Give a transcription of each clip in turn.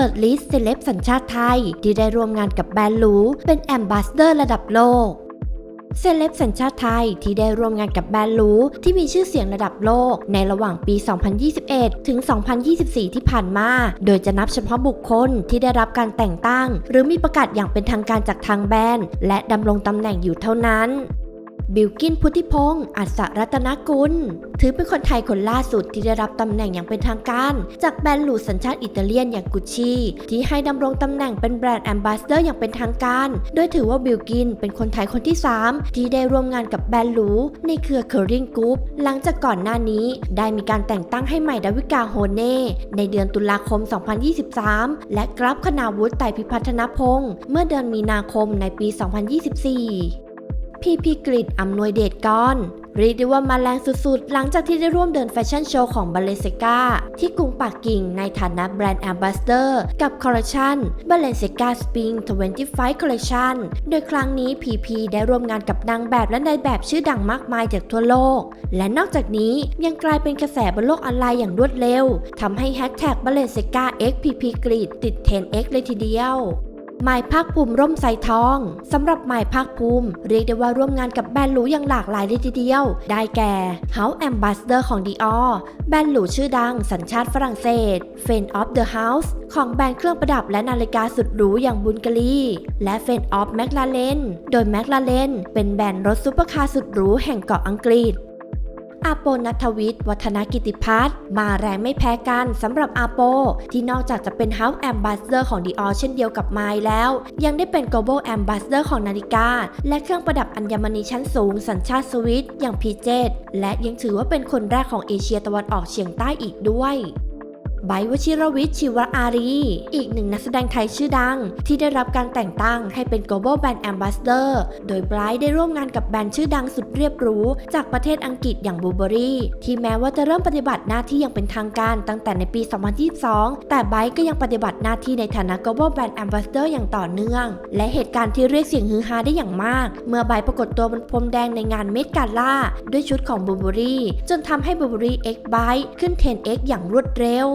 เปิดลิสต์เซเลบสัญชาติไทย ที่ได้ร่วมงานกับแบรนด์หรูเป็นแอมบาสเดอร์ระดับโลกเซเลบสัญชาติไทยที่ได้ร่วมงานกับแบรนด์หรูที่มีชื่อเสียงระดับโลก ในระหว่างปี 2021 ถึง 2024 ที่ผ่านมา โดยจะนับเฉพาะบุคคลที่ได้รับการแต่งตั้ง หรือมีประกาศอย่างเป็นทางการจากทางแบรนด์ และดำรงตำแหน่งอยู่เท่านั้น บิลกินพุทธิพงศ์อัศรัตนกุล ถือเป็นคนไทยคนล่าสุดที่ได้รับตำแหน่งอย่างเป็นทางการ จากแบรนด์หรูสัญชาติอิตาเลียนอย่างกุชชี่ที่ให้ดำรงตำแหน่งเป็นแบรนด์แอมบาสเดอร์อย่างเป็นทางการ โดยถือว่าบิลกินเป็นคนไทยคนที่ 3 ที่ได้ร่วมงานกับแบรนด์หรูในเครือเคอริงกรุ๊ปหลังจากก่อนหน้านี้ ได้มีการแต่งตั้งให้ใหม่ดาวิกาโฮเน่ในเดือนตุลาคม 2023 และกราฟคณาวุฒิไตรพิพัฒนพงศ์เมื่อเดือนมีนาคมในปี 2024 พีพีกริดอำนวยเดชกรเรียกได้ว่ามาแรงสุดๆ หลังจากที่ได้ร่วมเดินแฟชั่นโชว์ของบาเลเซกาที่กรุงปักกิ่งในฐานะแบรนด์แอมบาสเดอร์ กับคอลเลคชันบาเลเซกาสปริง25 Collection โดยครั้งนี้ PP ได้ร่วมงานกับนางแบบและนายแบบชื่อดังมากมายจากทั่วโลก และนอกจากนี้ยังกลายเป็นกระแสบนโลกออนไลน์อย่างรวดเร็วทำให้แฮชแท็กบาเลเซกา X PP กริดติด 10X เลยทีเดียว หมายภาคภูมิร่มไซทองสำหรับหมายภาคภูมิ เรียกได้ว่าร่วมงานกับแบรนด์หรูอย่างหลากหลายเลยทีเดียว ได้แก่ House Ambassador ของ Dior แบรนด์หรูชื่อดัง สัญชาติฝรั่งเศส Fan of the House ของแบรนด์เครื่องประดับและนาฬิกาสุดหรูอย่างบุลกาลีและ Fan of McLaren โดย McLaren เป็นแบรนด์รถซุปเปอร์คาร์สุดหรูแห่งเกาะอังกฤษ อาโปนัทวิทย์วัฒนกิติพัฒน์มาแรงไม่แพ้กันสำหรับอาโป ที่นอกจากจะเป็น House Ambassador ของ Dior เช่นเดียวกับไมล์แล้ว ยังได้เป็น Global Ambassador ของนาฬิกา และเครื่องประดับอัญมณีชั้นสูงสัญชาติสวิตอย่าง P7 และยังถือว่าเป็นคนแรกของเอเชียตะวันออกเฉียงใต้อีกด้วย ไบร์วชิรวิทย์ชิวอารี อีกหนึ่งนักแสดงไทยชื่อดัง ที่ได้รับการแต่งตั้งให้เป็น Global Brand Ambassador โดยไบรท์ได้ร่วมงานกับแบรนด์ชื่อดังสุดเรียบรู้ จากประเทศอังกฤษอย่างบูเบอรี่ที่แม้ว่าจะเริ่มปฏิบัติหน้าที่อย่างเป็นทางการตั้งแต่ในปี 2022 แต่ไบรท์ก็ยังปฏิบัติหน้าที่ในฐานะ Global Brand Ambassador อย่างต่อเนื่อง และเหตุการณ์ที่เรียกเสียงฮือฮาได้อย่างมาก เมื่อไบรท์ปรากฏตัวบนพรมแดงในงานเมดการล่าด้วยชุดของบูเบอรี่จนทำให้บูเบอรี่ X Byte ขึ้น 10X อย่างรวดเร็ว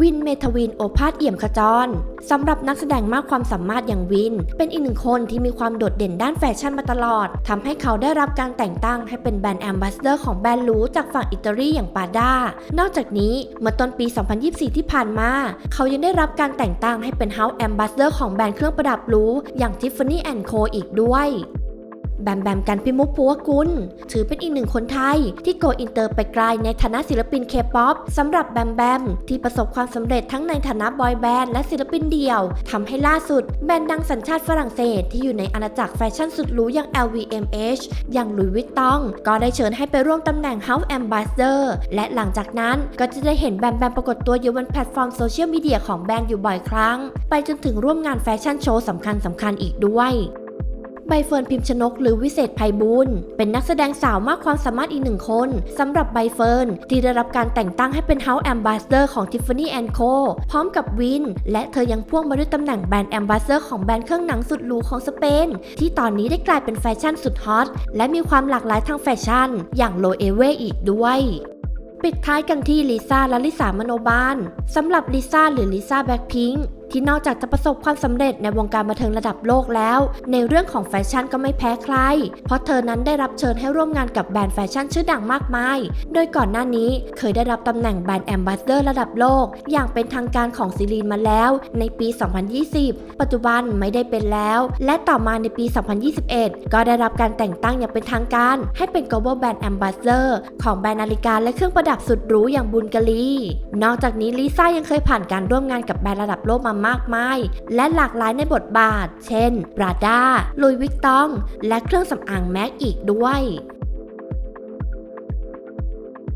วินเมทวินโอภาสเอี่ยมขจรสำหรับนักแสดงมากความสามารถอย่างวิน เป็นอีกหนึ่งคนที่มีความโดดเด่นด้านแฟชั่นมาตลอดทำให้เขาได้รับการแต่งตั้งให้เป็นแบรนด์แอมบาสเดอร์ของแบรนด์หรูจากฝั่งอิตาลีอย่างปาด้านอกจากนี้เมื่อต้นปี 2024 ที่ผ่านมา เขายังได้รับการแต่งตั้งให้เป็น House Ambassador ของแบรนด์เครื่องประดับหรูอย่าง Tiffany Co อีกด้วย แบมแบมกันพิมุกปัวกุล ถือเป็นอีกหนึ่งคนไทย ที่โกอินเตอร์ไปไกลในฐานะศิลปินเคป๊อปสำหรับแบมแบมที่ประสบความสำเร็จทั้งในฐานะบอยแบนด์และศิลปินเดี่ยวทำให้ล่าสุด แบรนด์ดังสัญชาติฝรั่งเศสที่อยู่ในอาณาจักรแฟชั่นสุดหรูอย่าง LVMH อย่างหลุยส์วิตตอง ก็ได้เชิญให้ไปร่วมตำแหน่ง House Ambassador และหลังจากนั้นก็จะได้เห็นแบมแบมปรากฏตัวอยู่บนแพลตฟอร์มโซเชียลมีเดียของแบรนด์อยู่บ่อยครั้ง ไปจนถึงร่วมงานแฟชั่นโชว์สำคัญสำคัญๆอีกด้วย ใบเฟิร์นพิมพ์ชนกหรือวิเศษไพบูลเป็นนักแสดงสาวมากความสามารถอีกหนึ่งคนสำหรับใบเฟิร์นที่ได้รับการแต่งตั้งให้เป็น House Ambassador ของ Tiffany Co พร้อมกับวิน และเธอยังพ่วงมาด้วยตำแหน่งแบรนด์ Ambassador ของแบรนด์เครื่องหนังสุดหรูของสเปน ที่ตอนนี้ได้กลายเป็นแฟชั่นสุดฮอตและมีความหลากหลายทางแฟชั่น อย่างโลเอเวอีกด้วยปิดท้ายกันที่ลิซ่าและลิสามโนบาลสำหรับลิซ่าหรือลิซ่าแบ็คพิงค์ ที่นอกจากจะประสบความสำเร็จในวงการบันเทิงระดับโลกแล้ว ในเรื่องของแฟชั่นก็ไม่แพ้ใคร เพราะเธอนั้นได้รับเชิญให้ร่วมงานกับแบรนด์แฟชั่นชื่อดังมากมาย โดยก่อนหน้านี้เคยได้รับตำแหน่งแบรนด์แอมบาสเดอร์ระดับโลก อย่างเป็นทางการของซีรีนมาแล้ว ในปี 2020 ปัจจุบันไม่ได้เป็นแล้ว และต่อมาในปี 2021 ก็ได้รับการแต่งตั้งอย่างเป็นทางการ ให้เป็น global brand ambassador ของแบรนด์นาฬิกาและเครื่องประดับสุดหรูอย่างบุลกาลี นอกจากนี้ลิซ่ายังเคยผ่านการร่วมงานกับแบรนด์ระดับโลกมามากมาย และหลากหลายในบทบาท เช่น ปราด้าลุยวิกตอง และเครื่องสำอางแม็กอีกด้วย